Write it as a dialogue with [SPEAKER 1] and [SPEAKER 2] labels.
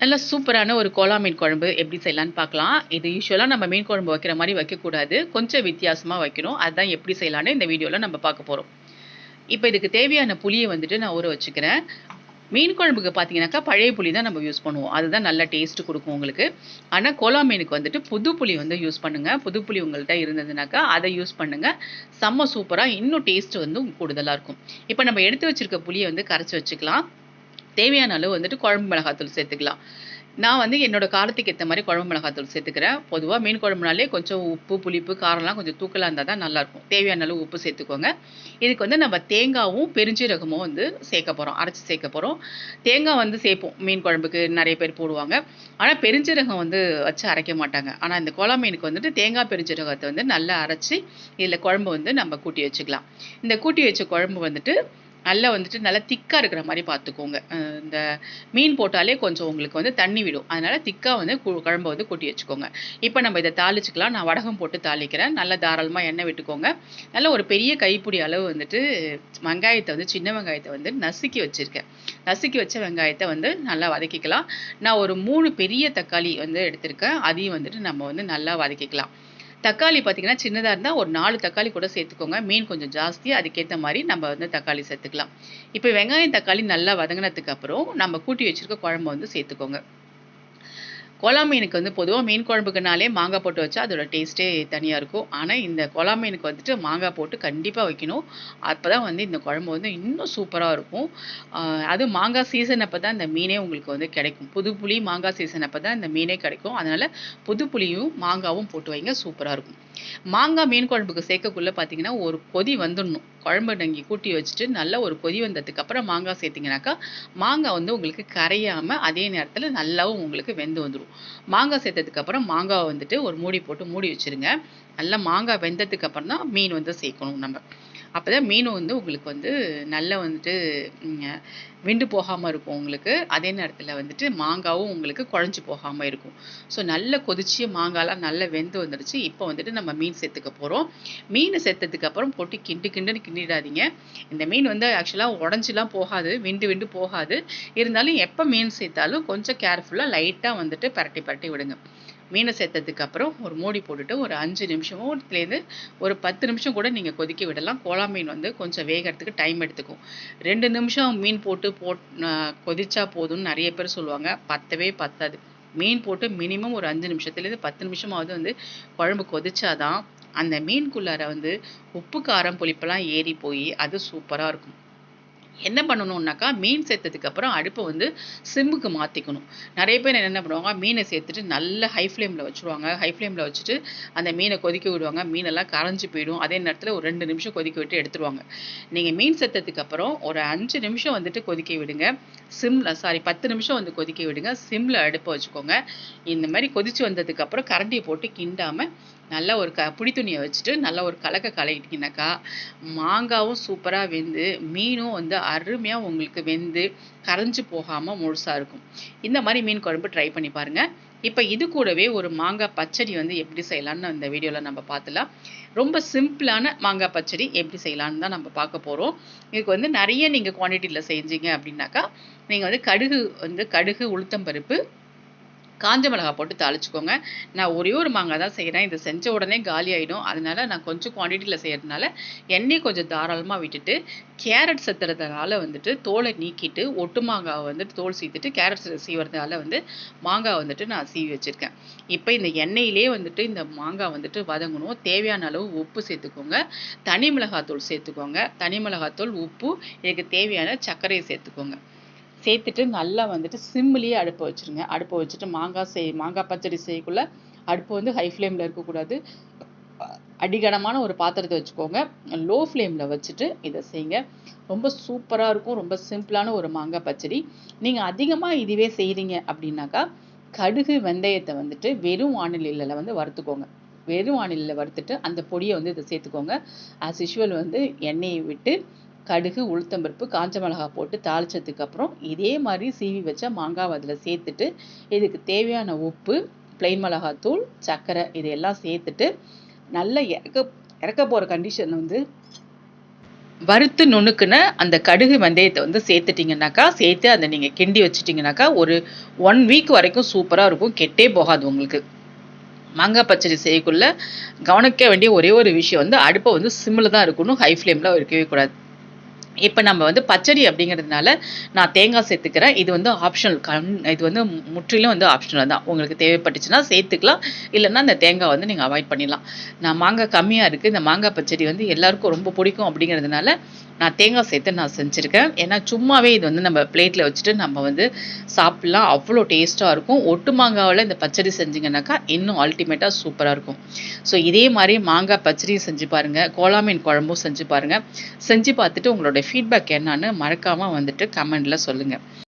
[SPEAKER 1] நல்ல சூப்பரான ஒரு கோலா மீன் குழம்பு எப்படி செய்யலான்னு பார்க்கலாம். இது யூஸ்வலாக நம்ம மீன் குழம்பு வைக்கிற மாதிரி வைக்கக்கூடாது. கொஞ்சம் வித்தியாசமாக வைக்கணும். அதுதான் எப்படி செய்யலான்னு இந்த வீடியோவில் நம்ம பார்க்க போகிறோம் இப்போ இதுக்கு தேவையான புளியை வந்துட்டு நான் ஊற வச்சுக்கிறேன். மீன் குழம்புக்கு பார்த்தீங்கன்னாக்கா பழைய புளி தான் நம்ம யூஸ் பண்ணுவோம். அதுதான் நல்ல டேஸ்ட் கொடுக்கும் உங்களுக்கு. ஆனால் கோலா மீனுக்கு வந்துட்டு புது புளி வந்து யூஸ் பண்ணுங்கள் புது புளி உங்கள்கிட்ட இருந்ததுனாக்கா அதை யூஸ் பண்ணுங்கள் செம்ம சூப்பராக இன்னும் டேஸ்ட் வந்து கூடுதலாக இருக்கும். இப்போ நம்ம எடுத்து வச்சுருக்க புளியை வந்து கரைச்சி வச்சுக்கலாம். தேவையான அளவு வந்துட்டு குழம்பு மிளகாத்தூள் சேர்த்துக்கலாம். நான் வந்து என்னோட காரத்துக்கு ஏற்ற மாதிரி குழம்பு மிளகாத்தூள் சேர்த்துக்கிறேன். பொதுவாக மீன் குழம்புனாலே கொஞ்சம் உப்பு புளிப்பு காரம்லாம் கொஞ்சம் தூக்கலாக இருந்தால் தான் நல்லாயிருக்கும். தேவையான அளவு உப்பு சேர்த்துக்கோங்க. இதுக்கு வந்து நம்ம தேங்காவும் பெருஞ்சீரகமும் வந்து சேர்க்க போகிறோம் அரைச்சி சேர்க்க போகிறோம் தேங்காய் வந்து சேர்ப்போம். மீன் குழம்புக்கு நிறைய பேர் போடுவாங்க. ஆனால் பெருஞ்சீரகம் வந்து வச்சு அரைக்க மாட்டாங்க. ஆனால் இந்த குழம்பு மீனுக்கு வந்துட்டு தேங்காய் பெருஞ்சீரகத்தை வந்து நல்லா அரைச்சி இதில் குழம்பு வந்து நம்ம கூட்டி வச்சுக்கலாம். இந்த கூட்டி வச்ச குழம்பு வந்துட்டு நல்லா வந்துட்டு நல்லா திக்காக இருக்கிற மாதிரி பார்த்துக்கோங்க இந்த மீன் போட்டாலே கொஞ்சம் உங்களுக்கு வந்து தண்ணி விடும். அதனால் திக்காக வந்து கு- வந்து கொட்டி வச்சுக்கோங்க. இப்போ நம்ம இதை தாளிச்சுக்கலாம். நான் வடகம் போட்டு தாளிக்கிறேன். நல்லா தாராளமாக எண்ணெய் விட்டுக்கோங்க. நல்ல ஒரு பெரிய கைப்பிடி அளவு வந்துட்டு வெங்காயத்தை வந்து சின்ன வெங்காயத்தை வந்து நசுக்கி வச்சுருக்கேன். நசுக்கி வச்ச வெங்காயத்தை வந்து நல்லா வதக்கிக்கலாம். நான் ஒரு மூணு பெரிய தக்காளி வந்து எடுத்திருக்கேன். அதையும் வந்துட்டு நம்ம வந்து நல்லா வதக்கிக்கலாம். தக்காளி பார்த்தீங்கன்னா சின்னதாக இருந்தால் ஒரு நாலு தக்காளி கூட சேர்த்துக்கோங்க. மீன் கொஞ்சம் ஜாஸ்தி அதுக்கேற்ற மாதிரி நம்ம வந்து தக்காளி சேர்த்துக்கலாம். இப்போ வெங்காயம் தக்காளி நல்லா வதங்கினதுக்கு அப்புறம் நம்ம கூட்டி வச்சிருக்க குழம்பு வந்து சேர்த்துக்கோங்க. கோலா மீனுக்கு வந்து பொதுவாக மீன் குழம்புக்குனாலே மாங்காய் போட்டு வச்சா அதோட டேஸ்ட்டே தனியாக இருக்கும். ஆனால் இந்த கோலா மீனுக்கு வந்துட்டு மாங்காய் போட்டு கண்டிப்பாக வைக்கணும். அப்போ தான் வந்து இந்த குழம்பு வந்து இன்னும் சூப்பராக இருக்கும். அது மாங்காய் சீசன் அப்போ தான் இந்த மீனே உங்களுக்கு வந்து கிடைக்கும். புது புளி மாங்காய் சீசன் அப்போ தான் இந்த மீனே கிடைக்கும். அதனால் புது புளியும் மாங்காவும் போட்டு வைங்க சூப்பராக இருக்கும். மாங்காய் மீன் குழம்புக்கு சேர்க்கக்குள்ளே பார்த்தீங்கன்னா ஒரு கொதி வந்துடணும். குழம்பு நங்கி கூட்டி வச்சுட்டு நல்லா ஒரு கொதி வந்ததுக்கு அப்புறம் மாங்காய் சேர்த்தீங்கன்னாக்கா மாங்காய் வந்து உங்களுக்கு கரையாம அதே நேரத்தில் நல்லாவும் உங்களுக்கு வெந்து வந்துடும் மாங்காய் சேர்த்ததுக்கு அப்புறம் மாங்காவை வந்துட்டு ஒரு மூடி போட்டு மூடி வச்சிருங்க. நல்லா மாங்காய் வெந்ததுக்கு அப்புறம் தான் மீன் வந்து சேர்க்கணும் நம்ம. அப்போ தான் மீன் வந்து உங்களுக்கு வந்து நல்லா வந்துட்டு விண்டு போகாமல் இருக்கும் உங்களுக்கு. அதே நேரத்தில் வந்துட்டு மாங்காவும் உங்களுக்கு குழஞ்சு போகாமல் இருக்கும். ஸோ நல்ல கொதிச்சு மாங்காலாம் நல்லா வெந்து வந்துடுச்சு இப்போ வந்துட்டு நம்ம மீன் சேர்த்துக்க போகிறோம் மீன் சேர்த்ததுக்கப்புறம் போட்டு கிண்டு கிண்டுன்னு கிண்டிடாதீங்க. இந்த மீன் வந்து ஆக்சுவலாக உடஞ்சிலாம் போகாது விண்டு விண்டு போகாது. இருந்தாலும் எப்போ மீன் சேர்த்தாலும் கொஞ்சம் கேர்ஃபுல்லாக லைட்டாக வந்துட்டு பரட்டி பரட்டி விடுங்க. மீனை சேர்த்ததுக்கு அப்புறம் ஒரு மூடி போட்டுட்டு ஒரு அஞ்சு நிமிஷமோ இதுலேருந்து ஒரு பத்து நிமிஷம் கூட நீங்கள் கொதிக்க விடலாம். கோலா மீன் வந்து கொஞ்சம் வேகிறதுக்கு டைம் எடுத்துக்கும். ரெண்டு நிமிஷம் மீன் போட்டு போட் கொதிச்சா போதும்னு நிறைய பேர் சொல்லுவாங்க. பத்தவே பத்தாது. மீன் போட்டு மினிமம் ஒரு அஞ்சு நிமிஷத்துலேருந்து பத்து நிமிஷமாவது வந்து குழம்பு கொதிச்சாதான் அந்த மீன்குள்ளார வந்து உப்பு காரம் புளிப்பெல்லாம் ஏறி போய் அது சூப்பராக இருக்கும். என்ன பண்ணணுன்னாக்கா மீன் சேர்த்ததுக்கு அப்புறம் அடுப்பை வந்து சிம்முக்கு மாற்றிக்கணும் நிறைய பேர் என்ன பண்ணுவாங்க மீனை சேர்த்துட்டு நல்ல ஹை ஃப்ளேமில் வச்சுருவாங்க. ஹை ஃப்ளேமில் வச்சுட்டு அந்த மீனை கொதிக்க விடுவாங்க. மீனெல்லாம் கரைஞ்சு போயிடும். அதே நேரத்தில் ஒரு ரெண்டு நிமிஷம் கொதிக்க விட்டு எடுத்துருவாங்க. நீங்கள் மீன் சேர்த்ததுக்கு அப்புறம் ஒரு அஞ்சு நிமிஷம் வந்துட்டு கொதிக்க விடுங்க. சிம்மில் சாரி பத்து நிமிஷம் வந்து கொதிக்க விடுங்க. சிம்மில் அடுப்பை வச்சுக்கோங்க. இந்த மாதிரி கொதிச்சு வந்ததுக்கு அப்புறம் கரண்டியை போட்டு கிண்டாமல் நல்லா ஒரு க புடி துணியை வச்சுட்டு நல்லா ஒரு கலக்க கலக்கிட்டீங்கன்னாக்கா மாங்காவும் சூப்பராக வெந்து மீனும் வந்து அருமையாக உங்களுக்கு வெந்து கரைஞ்சு போகாமல் முழுசாக இருக்கும். இந்த மாதிரி மீன் குழம்பு ட்ரை பண்ணி பாருங்கள் இப்போ இது கூடவே ஒரு மாங்காய் பச்சடி வந்து எப்படி செய்யலான்னு இந்த வீடியோவில் நம்ம பார்த்துலாம் ரொம்ப சிம்பிளான மாங்காய் பச்சடி எப்படி செய்யலான்னு தான் நம்ம பார்க்க போகிறோம் இதுக்கு வந்து நிறைய நீங்கள் குவான்டிட்டியில் செஞ்சீங்க அப்படின்னாக்கா நீங்கள் வந்து கடுகு வந்து கடுகு உளுத்தம்பருப்பு காஞ்ச மிளகாய் போட்டு தாளிச்சுக்கோங்க. நான் ஒரே ஒரு மாங்காய் தான் செய்கிறேன் இது செஞ்ச உடனே காலி ஆகிடும் அதனால நான் கொஞ்சம் குவான்டிட்டியில் செய்கிறதுனால எண்ணெய் கொஞ்சம் தாராளமாக விட்டுட்டு கேரட் செத்துறதுனால வந்துட்டு தோலை நீக்கிட்டு ஒட்டு மாங்காவை வந்துட்டு தோல் சீத்துட்டு கேரட் சீவறதுனால வந்து மாங்காய் வந்துட்டு நான் சீவி வச்சுருக்கேன். இப்போ இந்த எண்ணெயிலே வந்துட்டு இந்த மாங்காய் வந்துட்டு வதங்கணும். தேவையான அளவு உப்பு சேர்த்துக்கோங்க. தனி மிளகாத்தூள் சேர்த்துக்கோங்க. தனி மிளகாத்தூள் உப்பு இதுக்கு தேவையான சர்க்கரையை சேர்த்துக்கோங்க. சேர்த்துட்டு நல்லா வந்துட்டு சிம்லேயே அடுப்பை வச்சிருங்க. அடுப்பை வச்சுட்டு மாங்காய் செய் மாங்காய் பச்சடி செய்யக்குள்ள அடுப்பு வந்து ஹை ஃப்ளேமில் இருக்கக்கூடாது. அடிகனமான ஒரு பாத்திரத்தை வச்சுக்கோங்க. லோ ஃப்ளேமில் வச்சுட்டு இதை செய்யுங்க. ரொம்ப சூப்பராக இருக்கும். ரொம்ப சிம்பிளான ஒரு மாங்காய் பச்சடி. நீங்கள் அதிகமாக இதுவே செய்கிறீங்க அப்படின்னாக்கா கடுகு வெந்தயத்தை வந்துட்டு வெறும் வானிலையில் வந்து வறுத்துக்கோங்க. வெறும் வானிலையில் வறுத்துட்டு அந்த பொடியை வந்து இதை சேர்த்துக்கோங்க. ஆஸ் யூஷுவல் வந்து எண்ணெயை விட்டு கடுகு உளுத்தம்பருப்பு காஞ்ச மிளகாய் போட்டு தாளிச்சதுக்கு அப்புறம் இதே மாதிரி சீவி வச்ச மாங்காவை அதில் சேர்த்துட்டு இதுக்கு தேவையான உப்பு plain மிளகாத்தூள் சர்க்கரை இதையெல்லாம் சேர்த்துட்டு நல்லா இறக்க இறக்க போகிற கண்டிஷன் வந்து வறுத்து நுணுக்குன அந்த கடுகு வெந்தயத்தை வந்து சேர்த்துட்டிங்கனாக்கா சேர்த்து அதை நீங்கள் கிண்டி வச்சுட்டிங்கனாக்கா ஒரு ஒன் வீக் வரைக்கும் சூப்பராக இருக்கும். கெட்டே போகாது உங்களுக்கு. மாங்காய் பச்சடி செய்யக்குள்ள கவனிக்க வேண்டிய ஒரே ஒரு விஷயம் வந்து அடுப்பை வந்து சிம்மில் தான் இருக்கணும். ஹை ஃப்ளேமில் இருக்கவே கூடாது. இப்போ நம்ம வந்து பச்சடி அப்படிங்கிறதுனால நான் தேங்காய் சேர்த்துக்கிறேன். இது வந்து ஆப்ஷனல் கண் இது வந்து முற்றிலும் வந்து ஆப்ஷனல் தான். உங்களுக்கு தேவைப்பட்டுச்சுன்னா சேர்த்துக்கலாம். இல்லைன்னா அந்த தேங்காய் வந்து நீங்கள் அவாய்ட் பண்ணிடலாம். நான் மாங்காய் கம்மியாக இருக்குது இந்த மாங்காய் பச்சடி வந்து எல்லாருக்கும் ரொம்ப பிடிக்கும் அப்படிங்கிறதுனால நான் தேங்காய் சேர்த்து நான் செஞ்சுருக்கேன். ஏன்னா சும்மாவே இது வந்து நம்ம பிளேட்டில் வச்சுட்டு நம்ம வந்து சாப்பிட்லாம். அவ்வளோ டேஸ்ட்டாக இருக்கும். ஒட்டு மாங்காவில் இந்த பச்சடி செஞ்சிங்கனாக்கா இன்னும் அல்டிமேட்டாக சூப்பராக இருக்கும். ஸோ இதே மாதிரி மாங்காய் பச்சடியும் செஞ்சு பாருங்கள் கோலாமீன் குழம்பும் செஞ்சு பாருங்கள் செஞ்சு பார்த்துட்டு உங்களோட ஃபீட்பேக் என்னன்னு மறக்காமல் வந்துட்டு கமெண்டில் சொல்லுங்கள்